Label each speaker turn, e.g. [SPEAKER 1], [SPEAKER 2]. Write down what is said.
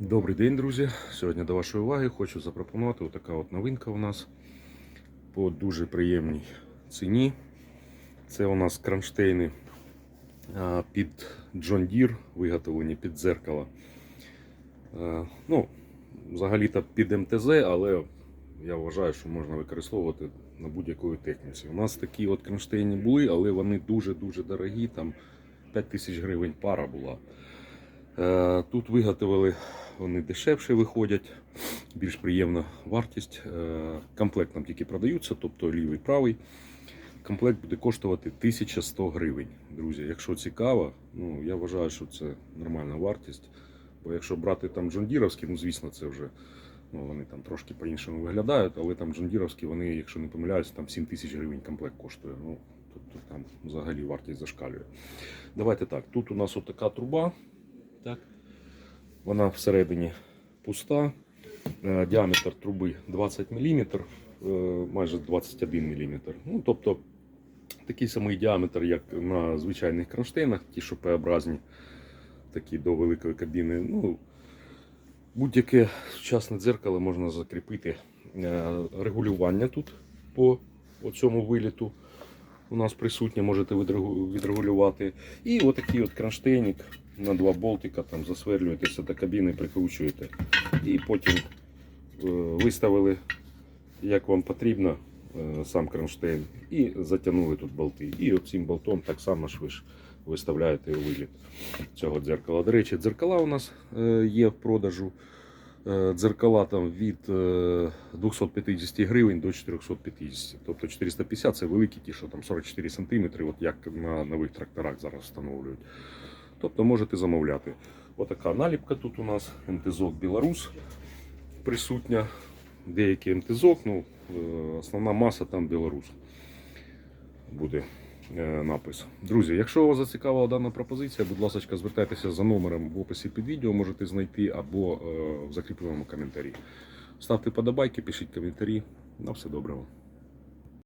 [SPEAKER 1] Добрий день, друзі. Сьогодні до вашої уваги хочу запропонувати отака от новинка у нас по дуже приємній ціні. Це у нас кронштейни під John Deere, виготовлені під дзеркало. Ну, взагалі-то під МТЗ, але я вважаю, що можна використовувати на будь-якої техніці. У нас такі от кронштейни були, але вони дуже-дуже дорогі. Там 5 тисяч гривень пара була. Е, Тут виготовили, вони дешевше виходять, більш приємна вартість. Е, Комплект нам тільки продаються, тобто лівий правий. Комплект буде коштувати 1100 гривень. Друзі, якщо цікаво, ну я вважаю, що це нормальна вартість. Бо якщо брати там джондіровські, ну звісно, це вже ну, вони там трошки по-іншому виглядають, але там джондіровські, вони, якщо не помиляюсь, там 7 тисяч гривень комплект коштує. Ну, тобто там взагалі вартість зашкалює. Давайте так. Тут у нас отака труба. Так. Вона всередині пуста. Е, Діаметр труби 20 мм, майже 21 мм. Ну, тобто такий самий діаметр, як на звичайних кронштейнах, ті, що П-образні, такі до великої кабіни. Ну, Будь-яке сучасне дзеркало можна закріпити. Е, Регулювання тут по цьому виліту у нас присутнє, можете відрегулювати. І отакий от кронштейник на два болтика там засверлюєтеся до кабіни, прикручуєте. І потім е, виставили, як вам потрібно, е, сам кронштейн, і затягнули тут болти. І цим болтом так само ви виставляєте виліт цього дзеркала. До речі, дзеркала у нас е, є в продажу. Е, Дзеркала там від е, 250 гривень до 450. Тобто 450 це великі ті, що там 44 см, от як на нових тракторах зараз встановлюють. Тобто можете замовляти. Отака наліпка тут у нас, МТЗок Білорус присутня. Деякий МТЗок, ну, е, основна маса там Білорус буде е, напис. Друзі, якщо вас зацікавила дана пропозиція, будь ласка, звертайтеся за номером в описі під відео, можете знайти або е, в закріпленому коментарі. Ставте подобайки, пишіть коментарі. На все доброго.